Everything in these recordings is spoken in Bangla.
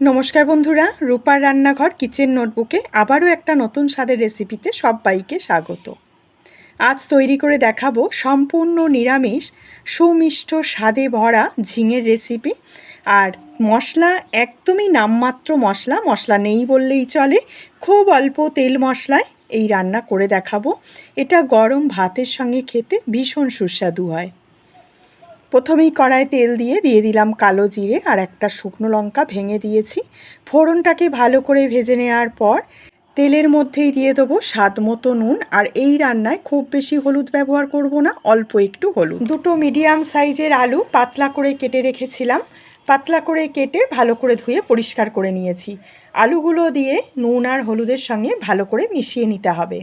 নমস্কার বন্ধুরা, রূপার রান্নাঘর কিচেন নোটবুকে আবারও একটা নতুন স্বাদের রেসিপিতে সবাইকে স্বাগত। আজ তৈরি করে দেখাবো সম্পূর্ণ নিরামিষ, সুমিষ্ট, স্বাদে ভরা ঝিঙের রেসিপি। আর মশলা একদমই নামমাত্র মশলা মশলা নেই বললেই চলে। খুব অল্প তেল মশলায় এই রান্না করে দেখাবো। এটা গরম ভাতের সঙ্গে খেতে ভীষণ সুস্বাদু হয়। প্রথমেই কড়ায় তেল দিয়ে দিয়ে দিলাম কালো জিরে আর একটা শুকনো লঙ্কা ভেঙে দিয়েছি। ফোড়নটাকে ভালো করে ভেজে নেওয়ার পর তেলের মধ্যেই দিয়ে দেবো স্বাদ মতো নুন আর এই রান্নায় খুব বেশি হলুদ ব্যবহার করব না, অল্প একটু হলুদ। দুটো মিডিয়াম সাইজের আলু পাতলা করে কেটে রেখেছিলাম। পাতলা করে কেটে ভালো করে ধুয়ে পরিষ্কার করে নিয়েছি। আলুগুলো দিয়ে নুন আর হলুদের সঙ্গে ভালো করে মিশিয়ে নিতে হবে।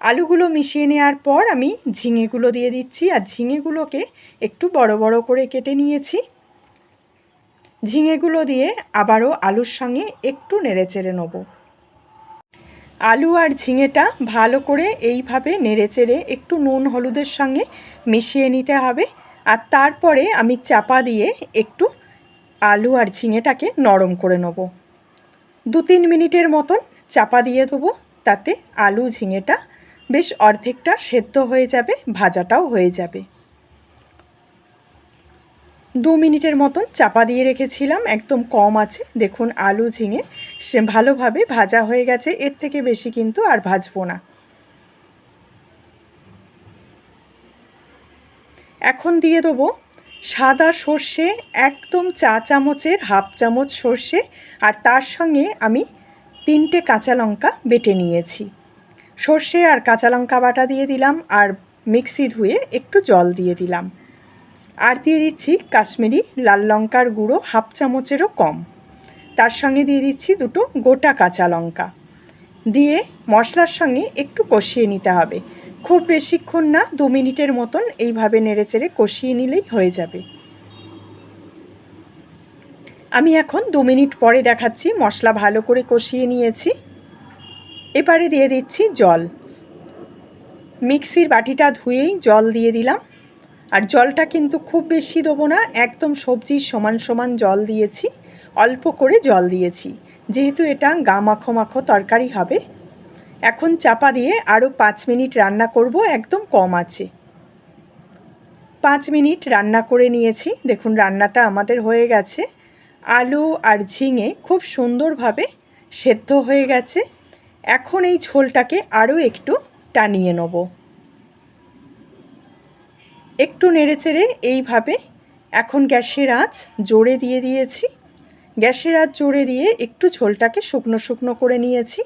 আলুগুলো মিশিয়ে নেওয়ার পর আমি ঝিঙেগুলো দিয়ে দিচ্ছি আর ঝিঙেগুলোকে একটু বড় বড় করে কেটে নিয়েছি। ঝিঙেগুলো দিয়ে আবারও আলুর সঙ্গে একটু নেড়ে চেড়ে নেব। আলু আর ঝিঙেটা ভালো করে এইভাবে নেড়ে চেড়ে একটু নুন হলুদের সঙ্গে মিশিয়ে নিতে হবে আর তারপরে আমি চাপা দিয়ে একটু আলু আর ঝিঙেটাকে নরম করে নেব। দু তিন মিনিটের মতন চাপা দিয়ে দেবো তাতে আলু ঝিঙেটা বেশ অর্ধেকটা সেদ্ধ হয়ে যাবে, ভাজাটাও হয়ে যাবে। দু মিনিটের মতন চাপা দিয়ে রেখেছিলাম, একদম কম আছে। দেখুন, আলু ঝিঙে, সে ভালোভাবে ভাজা হয়ে গেছে, এর থেকে বেশি কিন্তু আর ভাজবো না। এখন দিয়ে দেবো সাদা সর্ষে, একদম চা চামচের হাফ চামচ সর্ষে, আর তার সঙ্গে আমি তিনটে কাঁচা লঙ্কা বেটে নিয়েছি। সর্ষে আর কাঁচা লঙ্কা বাটা দিয়ে দিলাম আর মিক্সি ধুয়ে একটু জল দিয়ে দিলাম। আর দিয়ে দিচ্ছি কাশ্মীরি লাল লঙ্কার গুঁড়ো হাফ চামচেরও কম। তার সঙ্গে দিয়ে দিচ্ছি দুটো গোটা কাঁচা লঙ্কা। দিয়ে মশলার সঙ্গে একটু কষিয়ে নিতে হবে। খুব বেশিক্ষণ না, দু মিনিটের মতন এইভাবে নেড়েচেড়ে কষিয়ে নিলেই হয়ে যাবে। আমি এখন দু মিনিট পরে দেখাচ্ছি মশলা ভালো করে কষিয়ে নিয়েছি। এবারে দিয়ে দিচ্ছি জল। মিক্সির বাটিটা ধুয়েই জল দিয়ে দিলাম। আর জলটা কিন্তু খুব বেশি দেবো না, একদম সবজির সমান সমান জল দিয়েছি, অল্প করে জল দিয়েছি। যেহেতু এটা গা মাখো মাখো তরকারি হবে, এখন চাপা দিয়ে আরও পাঁচ মিনিট রান্না করব, একদম কম আছে। পাঁচ মিনিট রান্না করে নিয়েছি, দেখুন রান্নাটা আমাদের হয়ে গেছে। আলু আর ঝিঙে খুব সুন্দরভাবে সেদ্ধ হয়ে গেছে। এখন এই ঝোলটাকে আরও একটু টানিয়ে নেব। একটু নেড়েচেড়ে এইভাবে এখন গ্যাসের আঁচ জোরে দিয়ে দিয়েছি। গ্যাসের আঁচ জোরে দিয়ে একটু ঝোলটাকে শুকনো শুকনো করে নিয়েছি।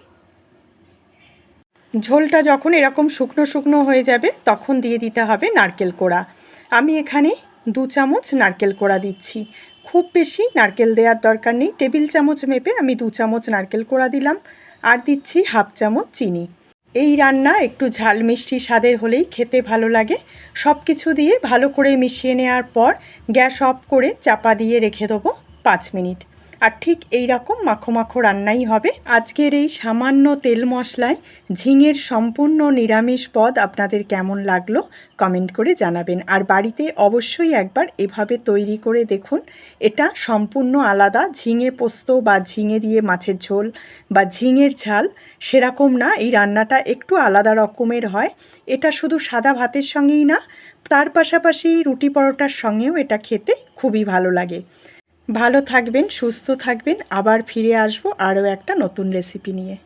ঝোলটা যখন এরকম শুকনো শুকনো হয়ে যাবে, তখন দিয়ে দিতে হবে নারকেল কোড়া। আমি এখানে দু চামচ নারকেল কোড়া দিচ্ছি। খুব বেশি নারকেল দেওয়ার দরকার নেই। টেবিল চামচ মেপে আমি দু চামচ নারকেল কোড়া দিলাম। আর দিচ্ছি হাফ চামচ চিনি। এই রান্না একটু ঝাল মিষ্টি স্বাদের হলেই খেতে ভালো লাগে। সব কিছু দিয়ে ভালো করে মিশিয়ে নেওয়ার পর গ্যাস অফ করে চাপা দিয়ে রেখে দেবো পাঁচ মিনিট। আর ঠিক এই রকম মাখো মাখো রান্নাই হবে। আজকের এই সামান্য তেল মশলায় ঝিঙের সম্পূর্ণ নিরামিষ পদ আপনাদের কেমন লাগল কমেন্ট করে জানাবেন। আর বাড়িতে অবশ্যই একবার এভাবে তৈরি করে দেখুন। এটা সম্পূর্ণ আলাদা। ঝিঙে পোস্ত বা ঝিঙে দিয়ে মাছের ঝোল বা ঝিঙের ঝাল সেরকম না। এই রান্নাটা একটু আলাদা রকমের হয়। এটা শুধু সাদা ভাতের সঙ্গেই না, তার পাশাপাশি রুটি পরোটার সঙ্গেও এটা খেতে খুবই ভালো লাগে। ভালো থাকবেন সুস্থ থাকবেন আবার ফিরে আসব আরও একটা নতুন রেসিপি নিয়ে।